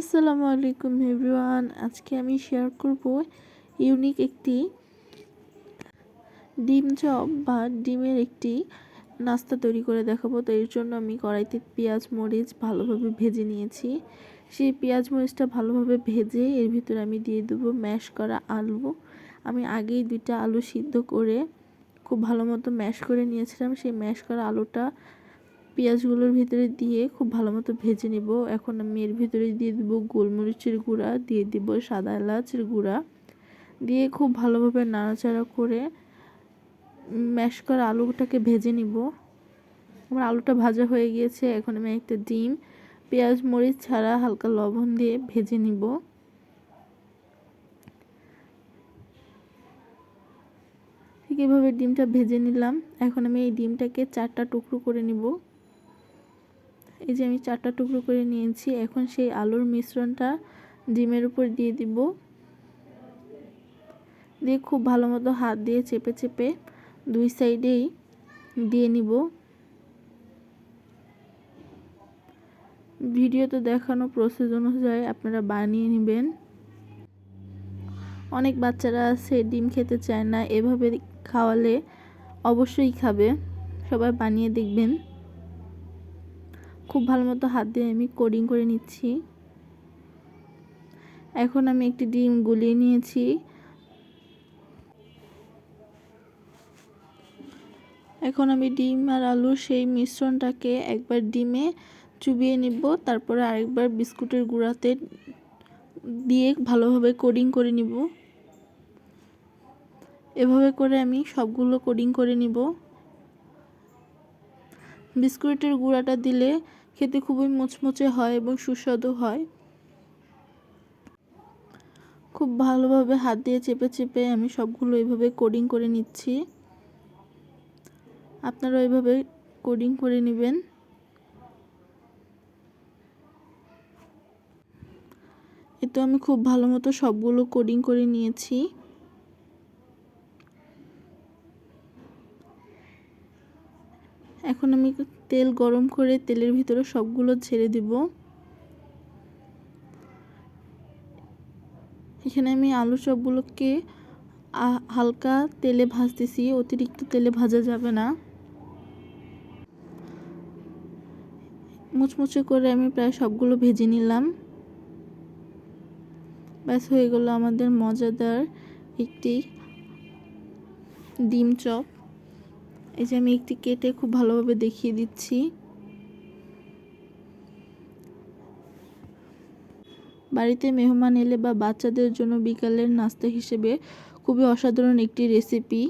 আসসালামু আলাইকুম এভরিওয়ান। আজকে আমি শেয়ার করব ইউনিক একটি ডিম চপ বা ডিমের একটি নাস্তা তৈরি করে দেখাবো। তো এর জন্য আমি কড়াইতে পেঁয়াজ, মরিচ ভালোভাবে ভেজে নিয়েছি। সেই পেঁয়াজ, মরিচটা ভালোভাবে ভেজে এর ভিতরে আমি দিয়ে দেবো ম্যাশ করা আলু। আমি আগেই দুইটা আলু সিদ্ধ করে খুব ভালো মতো ম্যাশ করে নিয়েছিলাম। সেই ম্যাশ করা আলুটা পেঁয়াজগুলোর ভিতরে দিয়ে খুব ভালো মতো ভেজে নেব। এখন আমি এর ভিতরে দিয়ে দেবো গোলমরিচের গুঁড়া, দিয়ে দেব সাদা এলাচের গুঁড়া। দিয়ে খুব ভালোভাবে নাড়াচাড়া করে ম্যাশ করা আলুটাকে ভেজে নিব। আমার আলুটা ভাজা হয়ে গিয়েছে, এখন আমি একটা ডিম, পেঁয়াজ, মরিচ ছাড়া হালকা লবণ দিয়ে ভেজে নিব। ঠিক এভাবে ডিমটা ভেজে নিলাম। এখন আমি এই ডিমটাকে চারটা টুকরো করে নিব। এই যে আমি চারটা টুকরো করে নিয়েছি, এখন সেই আলুর মিশ্রণটা ডিমের উপর দিয়ে দিব। দিয়ে খুব ভালো মতো হাত দিয়ে চেপে চেপে দুই সাইডেই দিয়ে নিব। ভিডিওতে দেখানো প্রসেস অনুযায়ী আপনারা বানিয়ে নেবেন। অনেক বাচ্চারা আছে, ডিম খেতে চায় না, এভাবে খাওয়ালে অবশ্যই খাবে। সবাই বানিয়ে দেখবেন। খুব ভালো মতো হাত দিয়ে আমি কোডিং করে নিচ্ছি। এখন আমি একটি ডিম গুলিয়ে নিয়েছি। এখন আমি ডিম আর আলুর সেই মিশ্রণটাকে একবার ডিমে চুবিয়ে নিব, তারপরে আরেকবার বিস্কুটের গুঁড়াতে দিয়ে ভালোভাবে কোডিং করে নিব। এভাবে করে আমি সবগুলো কোডিং করে নিব। বিস্কুটের গুঁড়াটা দিলে খেতে খুবই মুচমুচে হয় এবং সুস্বাদু হয়। খুব ভালোভাবে হাত দিয়ে চেপে চেপে আমি সবগুলো এইভাবে কোডিং করে নিচ্ছি। আপনারা এইভাবে কোডিং করে নেবেন। এতো আমি খুব ভালো মতো সবগুলো কোডিং করে নিয়েছি। এখন আমি তেল গরম করে তেলের ভিতরে সবগুলো ছেড়ে দিব। এখানে আমি আলু সবগুলোকে হালকা তেলে ভাজতেছি, অতিরিক্ত তেলে ভাজা যাবে না। মুচমুচে করে আমি প্রায় সবগুলো ভেজে নিলাম। ব্যাস, হয়ে গেল আমাদের মজাদার একটি ডিম চপ। এই যে আমি একটি কেটে খুব ভালোভাবে দেখিয়ে দিচ্ছি। বাড়িতে মেহমান এলে বা বাচ্চাদের জন্য বিকালের নাস্তা হিসেবে খুবই অসাধারণ একটি রেসিপি